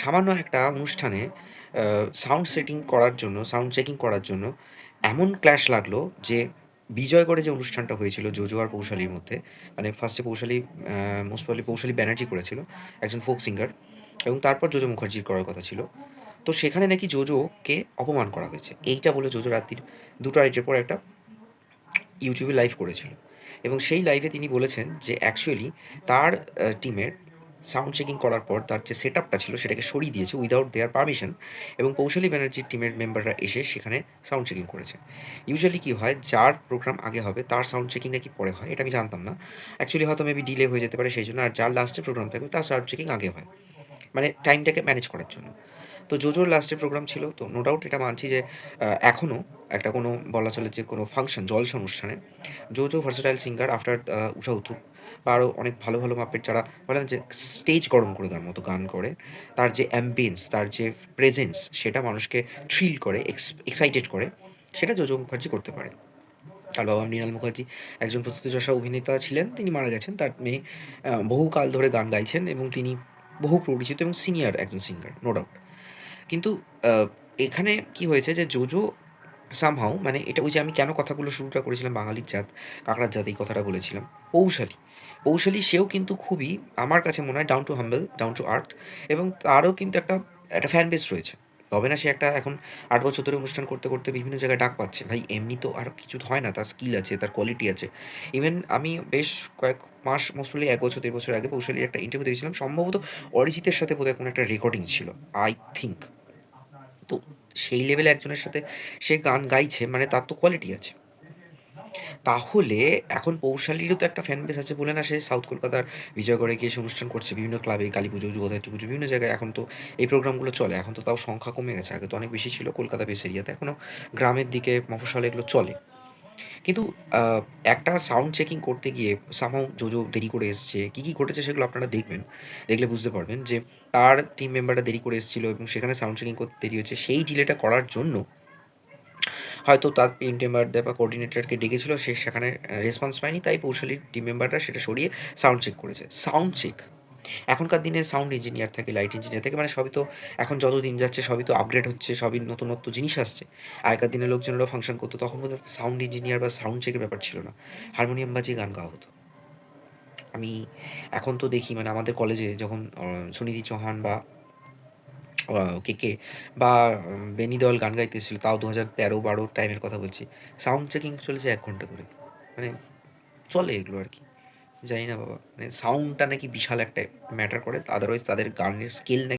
সামান্য একটা অনুষ্ঠানে সাউন্ড সেটিং করার জন্য, সাউন্ড চেকিং করার জন্য এমন ক্ল্যাশ লাগল যে বিজয়গড়ে যে অনুষ্ঠানটা হয়েছিল জোজো আর পৌশালির মধ্যে, মানে ফার্স্টে পৌশালি মোস্ট প্রবাবলি পৌশালি ব্যানার্জি করেছিল, একজন ফোক সিঙ্গার এবং তারপর জোজো মুখার্জির করার কথা ছিল। তো সেখানে নাকি জোজোকে অপমান করা হয়েছে। এইটা বলে জোজো রাত্রির ২টা-২.৫টার পর একটা এ লাইভ করেছিল এবং সেই লাইভে তিনি বলেছেন যে অ্যাকচুয়ালি তার টিমের সাউন্ড চেকিং করার পর তার যে সেটআপটা ছিল সেটাকে সরিয়ে দিয়েছে উইদাউট দেয়ার পারমিশন এবং কৌশলী ব্যানার্জির টিমের মেম্বাররা এসে সেখানে সাউন্ড চেকিং করেছে। ইউজুয়ালি কি হয়, যার প্রোগ্রাম আগে হবে তার সাউন্ড চেকিং নাকি পরে হয়। এটা আমি জানতাম না। অ্যাকচুয়ালি হয়তো মেবি ডিলে হয়ে যেতে পারে সেই জন্য আর যার লাস্টে প্রোগ্রাম থাকবে তার সাউন্ড চেকিং আগে হয়। মানে টাইমটাকে ম্যানেজ করার জন্য। তো জোজোর লাস্টের প্রোগ্রাম ছিল, তো নো ডাউট এটা মানছি যে এখনও একটা কোনো বলা চলে যে কোনো ফাংশন জলসা অনুষ্ঠানে Jojo versatile singer after Usha Uthup বা আরও অনেক ভালো, ভালো মাপের যারা বলে যে স্টেজ গরম করে দেওয়ার মতো গান করে, তার যে অ্যাম্বিয়েন্স, তার যে প্রেজেন্স সেটা মানুষকে থ্রিল করে, এক্স এক্সাইটেড করে, সেটা জোজো মুখার্জি করতে পারে। তার বাবা মৃণাল মুখার্জি একজন প্রথিতযশা অভিনেতা ছিলেন। তিনি মারা গেছেন। তার মেয়ে বহুকাল ধরে গান গাইছেন এবং তিনি বহু পরিচিত এবং সিনিয়র একজন সিঙ্গার নো ডাউট। কিন্তু এখানে কি হয়েছে যে জোজো সামহাউ মানে এটা ওই যে আমি কেন কথাগুলো শুরুটা করেছিলাম বাঙালির জাত, কাঁকড়ার জাত এই কথাটা বলেছিলাম। পৌশালী, পৌশালী সেও কিন্তু খুবই আমার কাছে মনে হয় down to humble, down to earth এবং তারও কিন্তু একটা, একটা ফ্যান বেস রয়েছে। তবে না সে একটা এখন আট বছর ধরে অনুষ্ঠান করতে, করতে বিভিন্ন জায়গায় ডাক পাচ্ছে। ভাই এমনি তো আর কিছু হয় না। তার স্কিল আছে, তার কোয়ালিটি আছে। ইভেন আমি বেশ কয়েক মাস মোস্ট প্রবাবলি ১ বছর ১.৫ বছর আগে পৌশালীর একটা ইন্টারভিউ দিয়েছিলাম সম্ভবত অরিজিতের সাথে বোধহয় কোনো একটা রেকর্ডিং ছিল। আই থিঙ্ক তো সেই লেভেলে একজনের সাথে সে গান গাইছে মানে তার তো কোয়ালিটি আছে। তাহলে এখন পৌশালীরও তো একটা ফ্যান বেস আছে বলে না সে সাউথ কলকাতার বিজয়গড়ে গিয়ে সে অনুষ্ঠান করছে বিভিন্ন ক্লাবে, কালী পুজো জগদ্ধাত্রী পুজো বিভিন্ন জায়গায় এখন তো এই প্রোগ্রামগুলো চলে। এখন তো তাও সংখ্যা কমে গেছে। আগে তো অনেক বেশি ছিল কলকাতা বেস এরিয়াতে। এখনও গ্রামের দিকে মফসল এগুলো চলে। কিন্তু একটা সাউন্ড চেকিং করতে গিয়ে সামহাউ জোজো দেরি করে এসছে। কি, কি ঘটেছে সেগুলো আপনারা দেখবেন। দেখলে বুঝতে পারবেন যে তার টিম মেম্বাররা দেরি করে এসেছিল এবং সেখানে সাউন্ড চেকিং করতে দেরি হয়েছে। সেই ডিলেটা করার জন্য হয়তো তার টিম মেম্বারদের বা কোঅর্ডিনেটরকে ডেকেছিল সে সেখানে রেসপন্স পায়নি। তাই পৌশালীর টিম মেম্বাররা সেটা সরিয়ে সাউন্ড চেক করেছে। সাউন্ড চেক এখনকার দিনে সাউন্ড ইঞ্জিনিয়ার থাকে, লাইট ইঞ্জিনিয়ার থাকে মানে সবই তো এখন যত দিন যাচ্ছে সবই তো আপগ্রেড হচ্ছে, সবই নতুনত্ব জিনিস আসছে। আগেকার দিনের লোকজনেরাও ফাংশন করতো তখন বোধহয় সাউন্ড ইঞ্জিনিয়ার বা সাউন্ড চেকের ব্যাপার ছিল না। হারমোনিয়াম বাজিয়ে গান গাওয়া হতো। আমি এখন তো দেখি মানে আমাদের কলেজে যখন সুনিধি চৌহান বা কে কে বা বেনি দেওয়াল গান গাইতেছিল তাও ২০১৩-১২ টাইমের কথা বলছি। সাউন্ড চেকিং চলেছে এক ঘণ্টা ধরে। মানে চলে এগুলো আরকি। জানি না বাবা। মানে সাউন্ডটা নাকি বিশাল একটা ম্যাটার করে। আদারওয়াইজ তাদের গানের স্কিল নাকি